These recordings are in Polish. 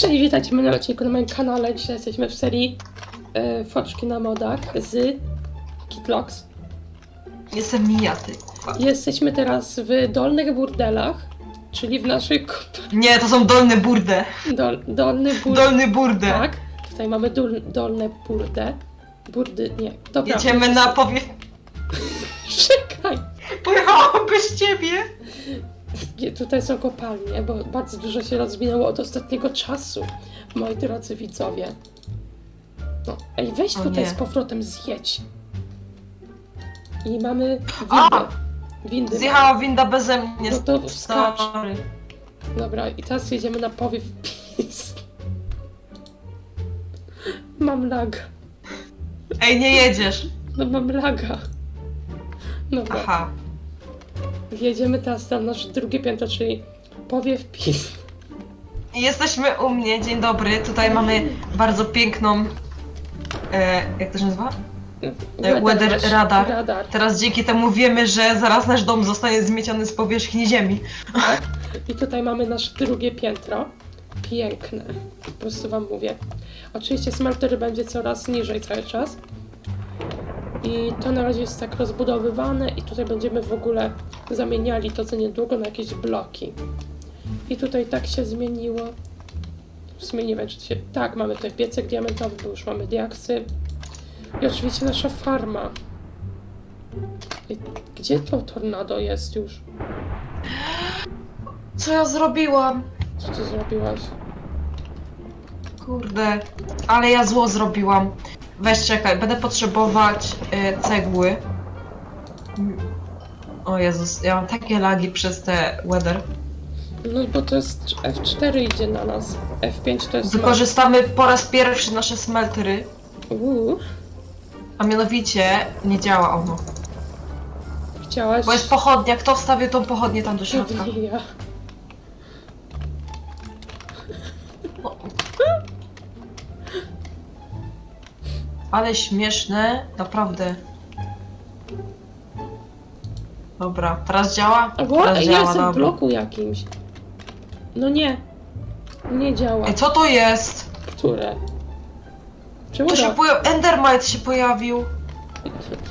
Cześć, witajcie mnie na odcinku na moim kanale. Dzisiaj jesteśmy w serii e, Foczki na modach z Kitlox. Jestem Mija, ty. kurwa. Jesteśmy teraz w Dolnych Burdelach, czyli w naszej kop- Nie, to są dolne burde. dol, Dolny Bur... Dolny burde. Tak, tutaj mamy dol, Dolne Burdę. Burdy, nie, dobra. Jedziemy na powie... Czekaj! Pojechałam bez ciebie. Tutaj są kopalnie, bo bardzo dużo się rozwinęło od ostatniego czasu, moi drodzy widzowie. No, ej, weź O tutaj nie. z powrotem zjedź. I mamy windę. Windy. Zjechała winda beze mnie. No to skacz. Sorry. Dobra, i teraz jedziemy na powiew PiS. Mam laga. Ej, nie jedziesz. No mam laga. Dobra, Aha. Jedziemy teraz na nasze drugie piętro, czyli powiew PiS. Jesteśmy u mnie, dzień dobry. Tutaj mamy bardzo piękną... E, jak to się nazywa? E, weather radar. radar. Teraz dzięki temu wiemy, że zaraz nasz dom zostanie zmieciony z powierzchni ziemi. Tak. I tutaj mamy nasze drugie piętro. Piękne. Po prostu wam mówię. Oczywiście smeltery będzie coraz niżej cały czas. I to na razie jest tak rozbudowywane i tutaj będziemy w ogóle zamieniali to co niedługo na jakieś bloki. I tutaj tak się zmieniło. W sumie nie wiem, czy to się... Tak, mamy tutaj piecek diamentowy, bo już mamy diaksy. I oczywiście nasza farma. I gdzie to tornado jest już? Co ja zrobiłam? Co ty zrobiłaś? Kurde, ale ja zło zrobiłam. Weź czekaj, będę potrzebować y, cegły. O Jezus, ja mam takie lagi przez te weather. No bo to jest F4 idzie na nas. F5 to jest. Wykorzystamy po raz pierwszy nasze smeltery, Uuu, a mianowicie nie działa ono. chciałaś. Bo jest pochodnia, kto wstawił tą pochodnię tam do środka? Ja. Ale śmieszne, naprawdę. Dobra, teraz działa? Teraz ja działa, jestem w dobra. bloku jakimś. No nie. Nie działa. Ej, co to jest? Które? Czemu To się tak? pojawił, Endermite się pojawił.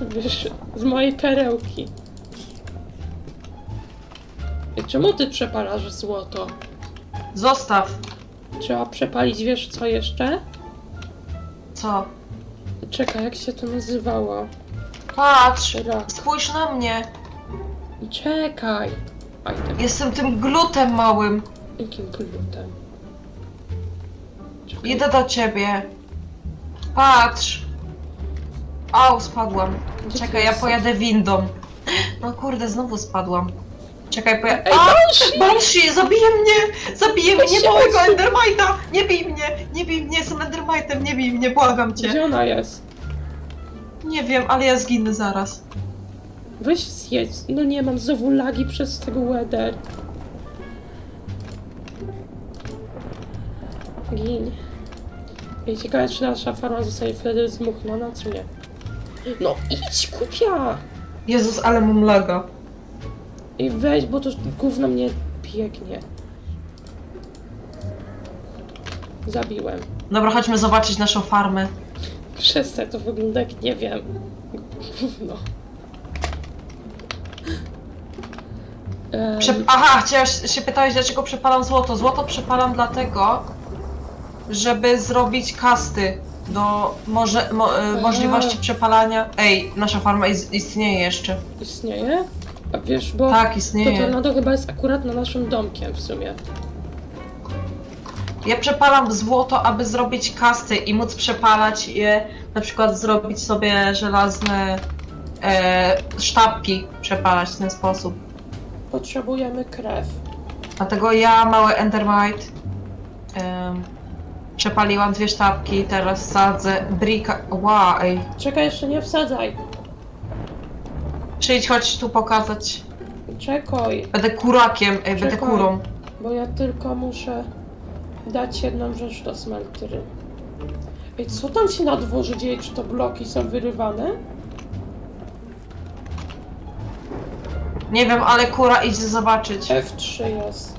Wiesz, z mojej perełki. I czemu ty przepalasz złoto? Zostaw. Trzeba przepalić, wiesz co jeszcze? Co? Czekaj, jak się to nazywało? Patrz, Ra. spójrz na mnie. Czekaj. Aj, tak. Jestem tym glutem małym. Jakim glutem? Czekaj. Idę do ciebie. Patrz. Au, spadłam. Gdzie ty Czekaj, ja jesteś? pojadę windą. No kurde, znowu spadłam. Czekaj, pojadę. Ej, A! Banshee! Banshee, zabije mnie! Zabije mnie, małego Endermite'a! Nie bij mnie! Nie bij mnie, jestem Endermite'em, nie bij mnie, błagam cię. Gdzie ona jest? Nie wiem, ale ja zginę zaraz. Weź zjedź. No nie, mam znowu lagi przez tego weather. Gin. Ej, ciekawe, czy nasza farma zostaje wtedy zmuchnona, czy nie? No idź, kupia! Jezus, ale mam laga. I weź, bo to gówno mnie biegnie. Zabiłem. Dobra, chodźmy zobaczyć naszą farmę. Przestań, to wygląda jak nie wiem. Gówno. Prze Aha, chciałaś się pytałeś, dlaczego przepalam złoto. Złoto przepalam dlatego, żeby zrobić kasty do może, mo e, możliwości przepalania. Ej, nasza farma is istnieje jeszcze. istnieje? A wiesz, bo Tak, to istnieje. tornado chyba jest akurat na naszym domkiem w sumie. Ja przepalam złoto, aby zrobić kasty i móc przepalać je, na przykład zrobić sobie żelazne e, sztabki, przepalać w ten sposób. Potrzebujemy krew. Dlatego ja, mały Endermite, em, przepaliłam dwie sztabki, teraz sadzę brika. Wow, ej. Czekaj, jeszcze nie wsadzaj. Przyjdź, chodź tu pokazać. Czekaj, Będę kurakiem, ej, będę Czekaj. kurą. bo ja tylko muszę dać jedną rzecz do smeltery. Ej, co tam się na dworze dzieje? Czy to bloki są wyrywane? Nie wiem, ale kura idzie zobaczyć. F3 jest.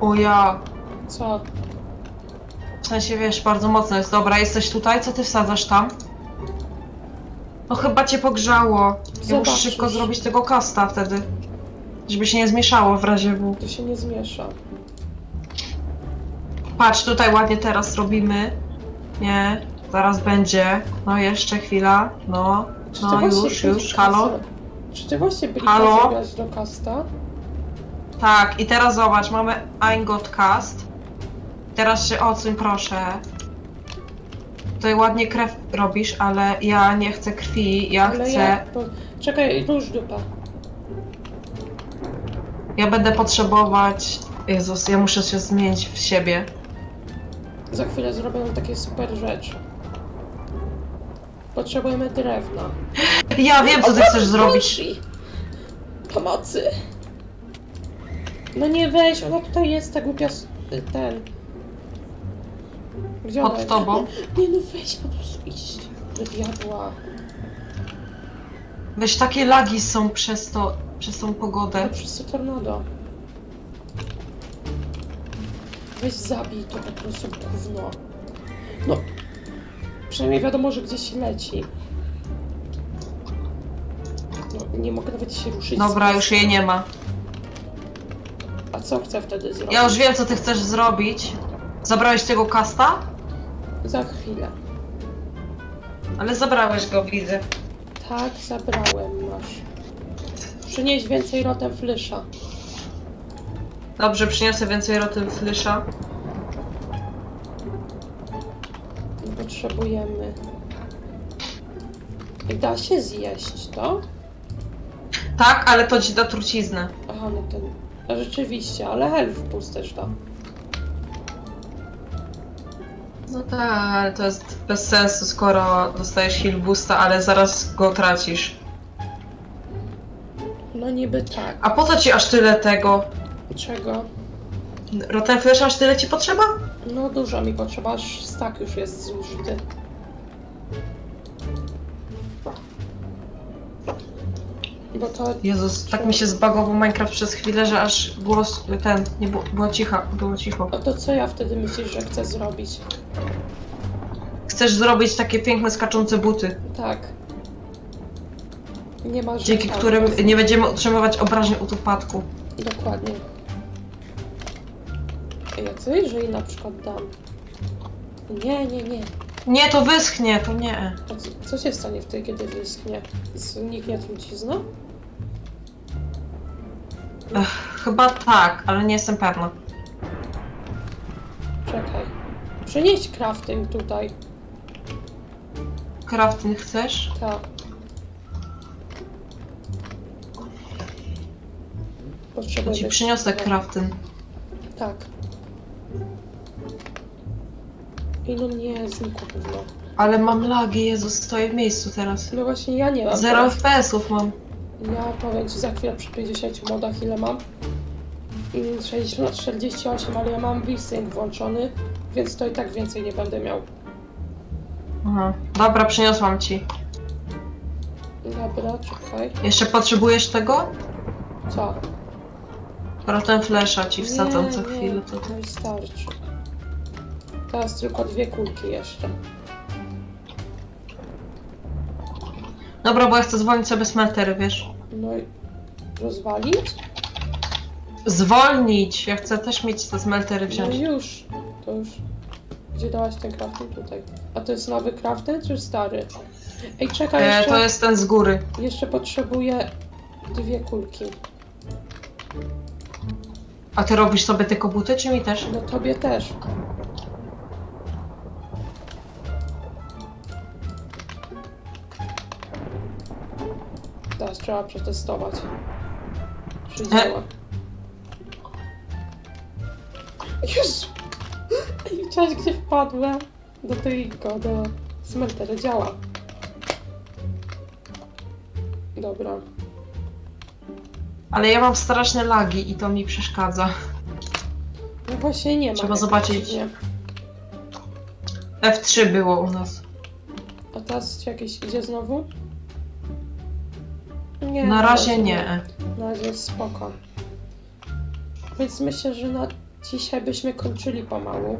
O ja. Co? W sensie wiesz, bardzo mocno jest. Dobra, jesteś tutaj? Co ty wsadzasz tam? No chyba cię pogrzało. Ja muszę Zobaczysz. szybko zrobić tego kasta wtedy. Żeby się nie zmieszało w razie W. To się nie zmiesza. Patrz, tutaj ładnie teraz robimy. Nie, zaraz będzie. No jeszcze chwila. No, Czy ty no właśnie już, już. Halo? kasa- Czy ty właśnie byli Halo? do kasta? Tak, i teraz zobacz, mamy Ein Gott Cast. Teraz się odsuń, proszę. Tutaj ładnie krew robisz, ale ja nie chcę krwi, ja Ale chcę... ja... Bo... Czekaj, rusz dupa. Ja będę potrzebować... Jezus, ja muszę się zmienić w siebie. Za chwilę zrobię nam takie super rzeczy. Potrzebujemy drewna. Ja wiem, co ty chcesz zrobić. Proszę! Pomocy! No nie weź, ona tutaj jest, ta głupia... s- ten... Gdzie ona Pod jest? tobą. Nie no weź po prostu idź do diabła. Weź, takie lagi są przez to, przez tą pogodę. No przez to tornado. Weź zabij to po prostu gówno. No. Przynajmniej wiadomo, że gdzieś leci. No, nie mogę nawet się ruszyć. z Dobra, miejsca. już jej nie ma. A co chcę wtedy zrobić? Ja już wiem, co ty chcesz zrobić. Zabrałeś tego kasta? Za chwilę. Ale zabrałeś go, widzę. Tak, zabrałem, masz. Przynieś więcej rotem flysza. Dobrze, przyniosę więcej rotem flysza. Potrzebujemy. I da się zjeść to? Tak, ale to ci da truciznę. Aha, no ten. A rzeczywiście, ale health boost też da. No tak, ale to jest bez sensu, skoro dostajesz heal boosta, ale zaraz go tracisz. No niby tak. A po co ci aż tyle tego? Czego? Rotem flash aż tyle ci potrzeba? No dużo mi potrzeba, aż stack już jest zużyty. Bo to Jezus, tak mi się zbagował Minecraft przez chwilę, że aż było s- ten, nie było, było cicho, było cicho. No to co ja wtedy myślisz, że chcę zrobić? Chcesz zrobić takie piękne skaczące buty, Tak. Nie ma dzięki którym nie będziemy otrzymywać obrażeń od upadku. Dokładnie. Ej, a co jeżeli na przykład dam? Nie, nie, nie. Nie, to wyschnie, to nie. A co, co się stanie wtedy, kiedy wyschnie? Zniknie trucizna? Chyba tak, ale nie jestem pewna. Czekaj. Przynieść crafting tutaj. Crafting chcesz? Tak. To Potrzebuję. ci przyniosę crafting. Tak. I no nie, znikło. Ale mam lagi, Jezus, stoję w miejscu teraz. No właśnie ja nie mam. Zero FPS-ów mam. Ja powiem ci za chwilę przy 50 modach ile mam. I 60, 48, ale ja mam VSync włączony, więc to i tak więcej nie będę miał. Aha. Dobra, przyniosłam ci. Dobra, czekaj. Jeszcze potrzebujesz tego? Co? Rotem flesza ci wsadzam Nie, co nie, chwilę. To... To wystarczy. Teraz tylko dwie kulki jeszcze. Dobra, bo ja chcę zwolnić sobie smeltery, wiesz? No i rozwalić? Zwolnić! Ja chcę też mieć te smeltery No wziąć. już. To już. Gdzie dałaś ten crafting? Tutaj. A to jest nowy crafting czy stary? Ej, czekaj, E, jeszcze, to jest ten z góry. jeszcze potrzebuję dwie kulki. A ty robisz sobie tylko buty, czy mi też? No tobie też. Trzeba przetestować. Czy E. działa. Jezu! Ej, Widziałaś gdzie wpadłem? Do tego, do smeltera. Działa. Dobra. Ale ja mam straszne lagi i to mi przeszkadza. No właśnie nie ma. Trzeba zobaczyć. dziwnie. F3 było u nas. A teraz jakieś idzie znowu? Nie. Na razie nie. Na razie jest spoko. Więc myślę, że na Dzisiaj byśmy kończyli pomału.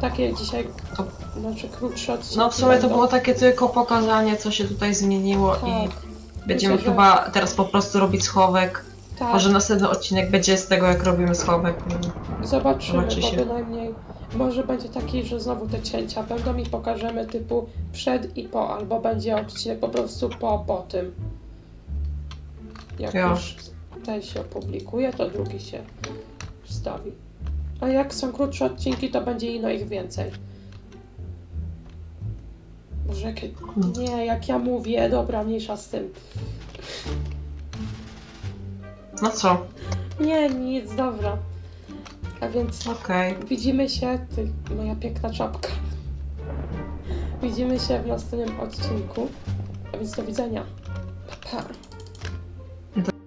Takie dzisiaj, To- znaczy krótsze odcinki No w sumie to będą. było takie tylko pokazanie, co się tutaj zmieniło Tak, i będziemy Myślę, że- chyba teraz po prostu robić schowek. tak. Może następny odcinek będzie z tego, jak robimy schowek. Zobaczymy, Zobaczy bo się. bynajmniej może będzie taki, że znowu te cięcia będą i pokażemy typu przed i po, albo będzie odcinek po prostu po, po tym. Jak Ja. już ten się opublikuje, to drugi się wstawi. A jak są krótsze odcinki, to będzie ino ich więcej. Może jakie... Nie, jak ja mówię, dobra, mniejsza z tym. No co? Nie, nic, dobra. A więc Okej. Widzimy się, ty, moja piękna czapka. Widzimy się w następnym odcinku. A więc do widzenia. Pa, pa.